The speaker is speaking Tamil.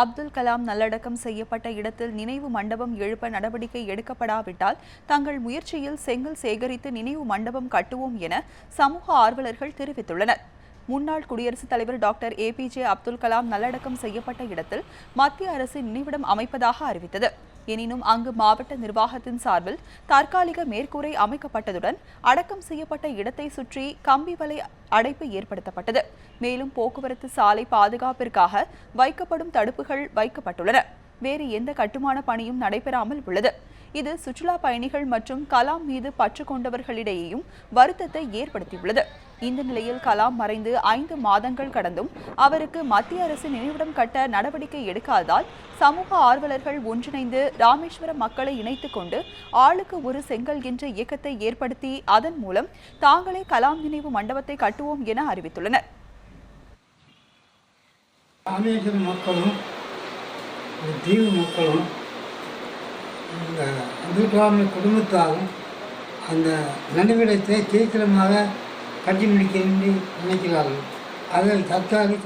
அப்துல் கலாம் நல்லடக்கம் செய்யப்பட்ட இடத்தில் நினைவு மண்டபம் எழுப்ப நடவடிக்கை எடுக்கப்படாவிட்டால் தங்கள் முயற்சியில் செங்கல் சேகரித்து நினைவு மண்டபம் கட்டுவோம் என சமூக ஆர்வலர்கள் தெரிவித்துள்ளனர். முன்னாள் குடியரசுத் தலைவர் டாக்டர் ஏபிஜே அப்துல் கலாம் நல்லடக்கம் செய்யப்பட்ட இடத்தில் மத்திய அரசு நினைவிடம் அமைப்பதாக அறிவித்தது. எனினும் அங்கு மாவட்ட நிர்வாகத்தின் சார்பில் தற்காலிக மேற்கூரை அமைக்கப்பட்டதுடன் அடக்கம் செய்யப்பட்ட இடத்தை சுற்றி கம்பி வலை அடைப்பு ஏற்படுத்தப்பட்டது. மேலும் போக்குவரத்து சாலை பாதுகாப்பிற்காக வைக்கப்படும் தடுப்புகள் வைக்கப்பட்டுள்ளன. வேறு எந்த கட்டுமான பணியும் நடைபெறாமல் உள்ளது. இது சுற்றுலா பயணிகள் மற்றும் கலாம் மீது பற்று கொண்டவர்களிடையேயும் வருத்தத்தை ஏற்படுத்தியுள்ளது. இந்த நிலையில் கலாம் மறைந்து ஐந்து மாதங்கள் கடந்தும் அவருக்கு மத்திய அரசு நினைவிடம் கட்ட நடவடிக்கை எடுக்காததால் சமூக ஆர்வலர்கள் ஒன்றிணைந்து ராமேஸ்வரம் மக்களை இணைத்துக் கொண்டு ஆளுக்கு ஒரு செங்கல் என்ற இயக்கத்தை ஏற்படுத்தி அதன் மூலம் தாங்களே கலாம் நினைவு மண்டபத்தை கட்டுவோம் என அறிவித்துள்ளனர். ராமேஸ்வரம் மக்களும் தீவு மக்களும் இந்த அப்துல்கலாமி குடும்பத்தாரும் அந்த நினைவிடத்தை சீக்கிரமாக கட்டி முடிக்க நினைக்கிறார்கள். அதில் தற்காலிக